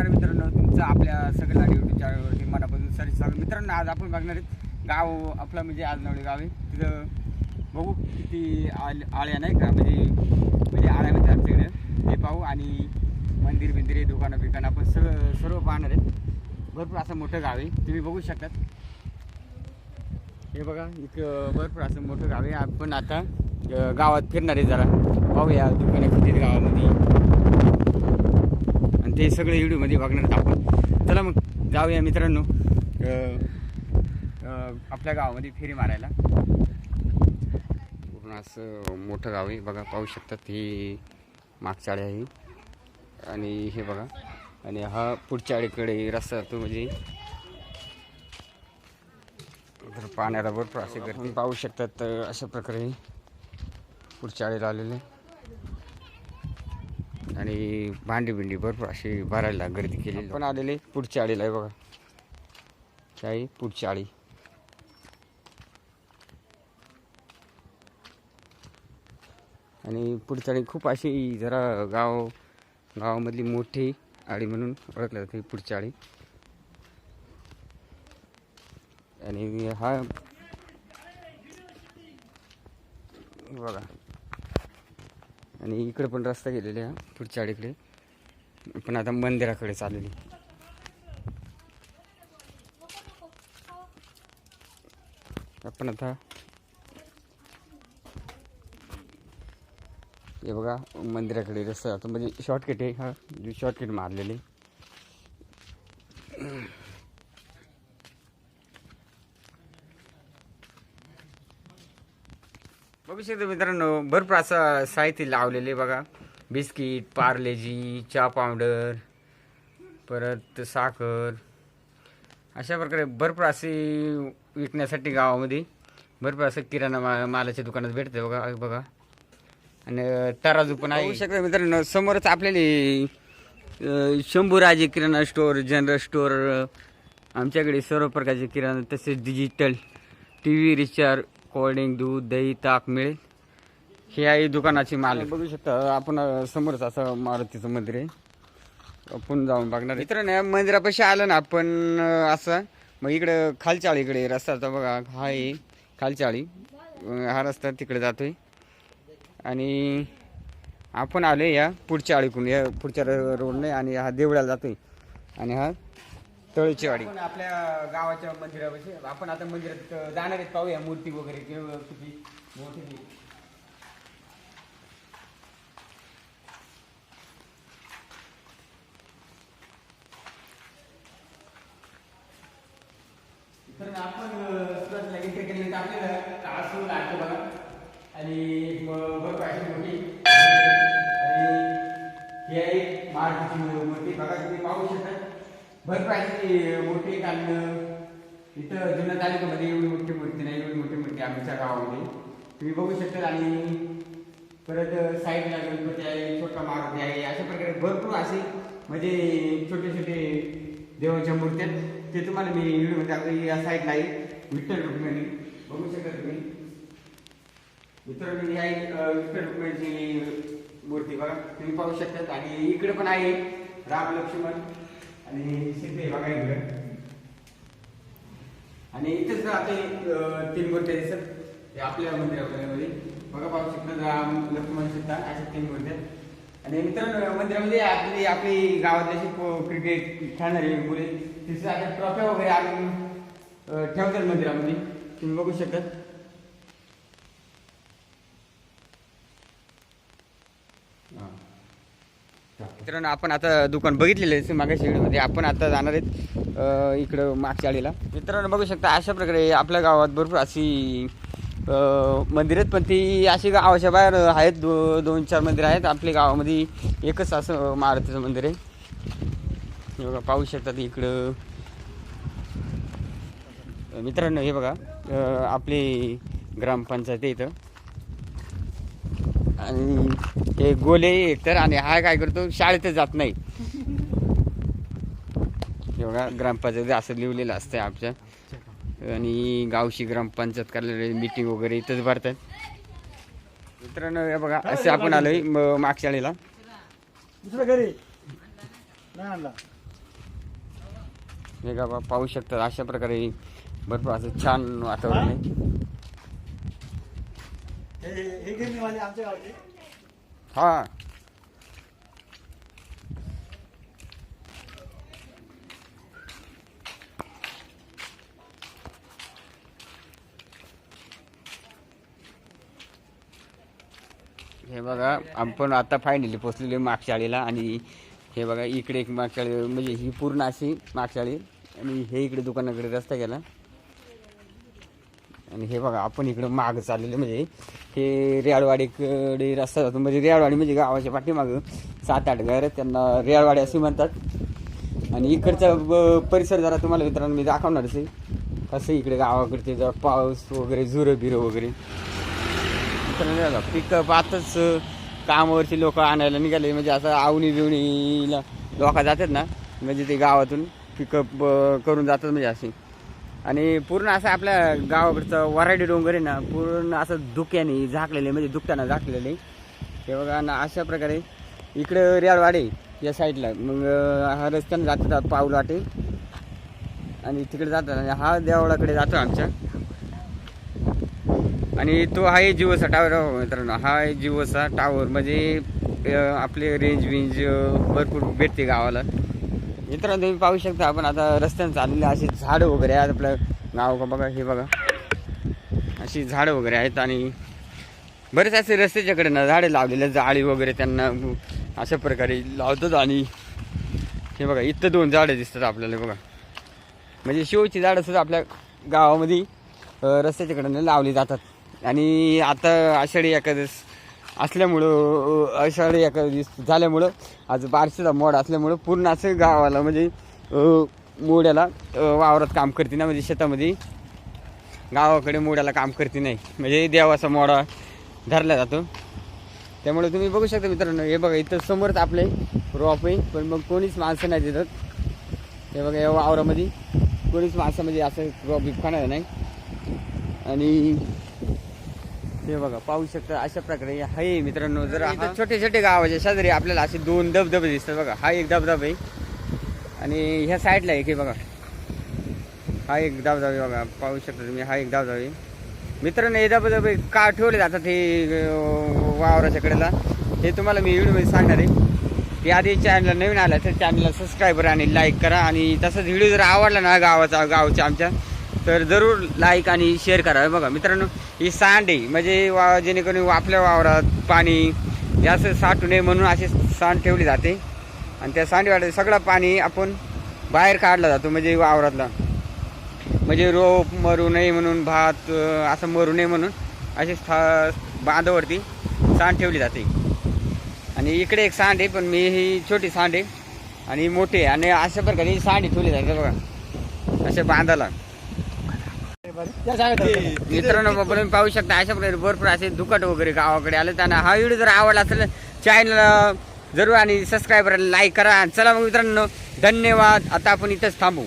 नमस्कार मित्रांनो तुमचं आपल्या सगळ्या यूट्यूब चॅनलवरती मनापासून सर स्वागत. मित्रांनो आज आपण बघणार आहेत गाव आपलं म्हणजे आज आजनवडी गाव आहे. तिथं बघू किती आल आळ्या नाही का म्हणजे म्हणजे आळ्या म्हणजे आमच्याकडे ते पाहू आणि मंदिर बिंदिरे दुकानं बिकानं. आपण सगळं सर्व पाहणार आहेत. भरपूर असं मोठं गाव आहे. तुम्ही बघू शकतात. हे बघा इथं भरपूर असं मोठं गाव आहे. आपण आता गावात फिरणार आहे जरा. पाहूया दुकानं किती गावामध्ये. ते सगळे व्हिडिओमध्ये बघणार आपण. चला मग जाऊया मित्रांनो. आपल्या गावामध्ये फेरी मारायला. पूर्ण असं मोठं गाव आहे. बघा पाहू शकतात ही मागच्या आळी आहे. आणि हे बघा. आणि हा पुढच्या आळीकडे रस्ता जातो म्हणजे तर पाण्याला भरपूर असे पाहू शकतात अशा प्रकारे पुढच्या आळीला आलेले. आणि भांडी बिंडी भरपूर अशी भरायला गर्दी केली पण आलेले पुढच्या आळीला आहे बघा. काही पुढची आळी. आणि पुढच्या आळी खूप अशी जरा गाव गावामधली मोठी आळी म्हणून ओळखल्या जाते पुढची आळी. आणि हा बघा. आणि इकडे पण रस्ता गेलेला आहे पुढच्या आडीकडे. पण आता मंदिराकडे चाललेली आपण आता हे बघा मंदिराकडे रस्ता जातो. म्हणजे शॉर्टकट आहे हा शॉर्टकट मारलेली बघू मित्रांनो भरपूर असं साहित्य लावलेले बघा. बिस्किट पार्लेजी चहा पावडर परत साखर. अशा प्रकारे भरपूर असे विकण्यासाठी गावामध्ये भरपूर असं किराणा मा मालाच्या दुकानात भेटते बघा बघा. आणि तराजू पण आहे. शकता मित्रांनो समोरच आपल्याला शंभूराजे किराणा स्टोअर जनरल स्टोअर आमच्याकडे सर्व प्रकारचे किराणा तसेच digital T V recharge cold drink दूध दही ताक मिळेल हे आहे दुकानाची माल बघू शकता आपण समोरच असं मारुतीचं मंदिर आहे. आपण जाऊन बघणार मित्रांनो या मंदिरापाशी आलं ना आपण असं मग इकडं खालच्या आळीकडे रस्ता होता बघा हा आहे खालच्या आळी अं, हा रस्ता तिकडे जातोय. आणि आपण आलो या पुढच्या आळीकडून या पुढच्या रोडने आणि हा देवळाला जातोय. आणि हा तळची वाडी. आपल्या गावाच्या मंदिरापाशी आपण आता मंदिरात जाणार आहेत पाहूया मूर्ती वगैरे किंवा किती मोठी ती. तर आपण सुरुवातीला एंट्री केली आपल्याला काळ लागतो बघा. आणि मग भरपूर अशी मोठी आणि ही आहे एक मारुतीची मूर्ती. बघा तुम्ही पाहू शकता. भरपूर अशी मोठी काढणं इथं जुन्या तालुक्यामध्ये एवढी मोठी मूर्ती नाही एवढी मोठी मूर्ती आमच्या गावामध्ये. तुम्ही बघू शकता आणि परत साईडला गणपती आहे छोटा मारुती आहे अशा प्रकारे भरपूर असे म्हणजे छोटे छोटे देवाच्या मूर्त्या आहेत. ते तुम्हाला मी व्हिडिओमध्ये आपल्या या साईडला आहे विठ्ठल रुक्मिणी. बघू शकता तुम्ही. विठ्ठल ही आहे विठ्ठल रुक्मिणीची मूर्ती बघा. तुम्ही पाहू शकतात आणि इकडे पण आहे राम लक्ष्मण आणि सीते बघा इकडे. आणि इथेच आता अं, तीन मूर्त्या दिसत हे आपल्या मंदिरामध्ये बघा पाहू शकता राम लक्ष्मण सीता अशा तीन मूर्त्या आणि मित्रांनो मंदिरामध्ये आपली आपली गावातली क्रिकेट खेळणारी मुले तिथे आता ट्रॉफ्या वगैरे आम्ही ठेवतात मंदिरामध्ये. तुम्ही बघू शकतात मित्रांनो आपण आता दुकान बघितलेलं आहे मागाच्या व्हिडिओमध्ये. आपण आता जाणार आहेत इकडं मागच्या आळीला मित्रांनो बघू शकता अशा प्रकारे आपल्या गावात भरपूर अशी मंदिर आहेत पण ती अशी गावाच्या बाहेर आहेत दो दोन चार मंदिर आहेत. आपल्या गावामध्ये एकच असं मारुतीचं मंदिर आहे. हे बघा पाहू शकतात इकडं. मित्रांनो हे बघा आपली ग्रामपंचायत आहे इथं. आणि हे गोले एक तर आणि हा काय करतो शाळेतच जात नाही. बघा ग्रामपंचायत असं लिहिलेलं असतं आमच्या. आणि गावची ग्रामपंचायत कार्यालय मीटिंग वगैरे इथंच भरतात. मित्रांनो हे बघा असे आपण आलोय म- मागच्या वेळेला दुसऱ्या घरी? नाही आणला. हे का पाहू शकता अशा प्रकारे भरपूर असं छान वातावरण आहे. हे हे गिरणीवाले आमच्या गावचे. हा. हे बघा आपण आता फायनली पोचलेलो आहे आणि हे बघा इकडे एक मागशाळी म्हणजे ही पूर्ण अशी मागशाळी आणि हे इकडे दुकानाकडे रस्ता गेला. आणि हे बघा आपण इकडं माग चाललेलं म्हणजे हे रेळवाडीकडे रस्ता जातो. म्हणजे रेळवाडी म्हणजे गावाच्या पाठीमागं सात आठ घर त्यांना रेळवाडी असे म्हणतात. आणि इकडचा ब- परिसर जरा तुम्हाला मित्रांनो मी दाखवणारच आहे कसं इकडे गावाकडचे जरा पाऊस वगैरे झुरं बिरं वगैरे. मित्रांनो पिकअप आताच कामावरची लोक आणायला निघाले. म्हणजे असं आवणी बिवणीला लोक जातात ना म्हणजे ते गावातून पिकअप करून जातात म्हणजे असे. आणि पूर्ण असं आपल्या गावाकडचं वराडी डोंगर आहे ना पूर्ण असं धुक्याने झाकलेले म्हणजे दुखताना झाकलेले. हे बघा ना अशा प्रकारे इकडं रेळवाडे या साईडला मग हा रस्त्याने जातात पाऊल वाटे. आणि तिकडे जातात आणि हा देवळाकडे जातो आमच्या. आणि तो आहे जिओचा टावर मित्रांनो. हा आहे जिओचा टावर म्हणजे आपले रेंज विंज भरपूर भेटते गावाला. मित्रांनो तुम्ही पाहू शकता आपण आता रस्त्यानं चाललेले अशी झाडं वगैरे आहेत आपलं. गाव का बघा हे बघा. अशी झाडं वगैरे आहेत आणि बरेच असे रस्त्याच्याकडे ना झाडे लावलेले जाळी वगैरे त्यांना अशा प्रकारे लावतात आणि हे बघा इथं दोन झाडं दिसतात आपल्याला बघा. म्हणजे शिवची झाडं सुद्धा आपल्या गावामध्ये रस्त्याच्याकडनं लावली जातात. आणि आता आषाढी एकादस असल्यामुळं आषाढी एकादश झाल्यामुळं आज बारशीचा मोड असल्यामुळं पूर्ण असं गावाला म्हणजे मोड्याला वावरात काम करते ना म्हणजे शेतामध्ये. गावाकडे मोड्याला काम करते नाही. म्हणजे देवाचा मोडा धरला जातो. त्यामुळे तुम्ही बघू शकता मित्रांनो हे बघा इथं समोरच आपले रॉप आहे. पण मग कोणीच माणसं नाही देतात हे बघा या वावरामध्ये कोणीच माणसं म्हणजे असं रॉप बिप खाणार नाही. आणि हे बघा पाहू शकता अशा प्रकारे आहे मित्रांनो. जर छोटे छोटे गावाच्या शेजारी आपल्याला असे दोन धबधबे दिसतात बघा. हा एक धबधबा आहे. आणि ह्या साईडला एक आहे बघा. हा एक धबधबा बघा. पाहू शकता तुम्ही हा एक धबधबा मित्रांनो हे धबधबे का ठेवले जातात हे वावराच्या कडेला? हे तुम्हाला मी व्हिडिओमध्ये सांगणार आहे. की आधी चॅनलला नवीन आला तर चॅनलला सबस्क्राईबर आणि लाईक करा. आणि तसंच व्हिडिओ जर आवडला ना गावाचा गावच्या आमच्या तर जरूर लाईक आणि शेअर करावे बघा मित्रांनो ही सांड आहे म्हणजे वा जेणेकरून आपल्या वावरात पाणी जास्त साठू नये म्हणून असे सांड ठेवली जाते. आणि त्या सांडवाड्यात सगळं पाणी आपण बाहेर काढला जातो म्हणजे वावरातला. म्हणजे रोप मरू नये म्हणून भात असं मरू नये म्हणून अशी स्था बांधावरती सांड ठेवली जाते. आणि इकडे एक सांड आहे पण मी ही छोटी सांड आहे. आणि मोठी आहे. आणि अशा प्रकारे ही सांडी ठेवली जाते बघा अशा बांधाला. मित्रांनो बाबा तुम्ही पाहू शकता अशा प्रकारे भरपूर असे दुखट वगैरे गावाकडे आले त्यांना हा व्हिडिओ जर आवडला असेल चॅनल जरूर आणि सबस्क्राईबर लाईक करा. चला मग मित्रांनो धन्यवाद. आता आपण इथंच थांबू.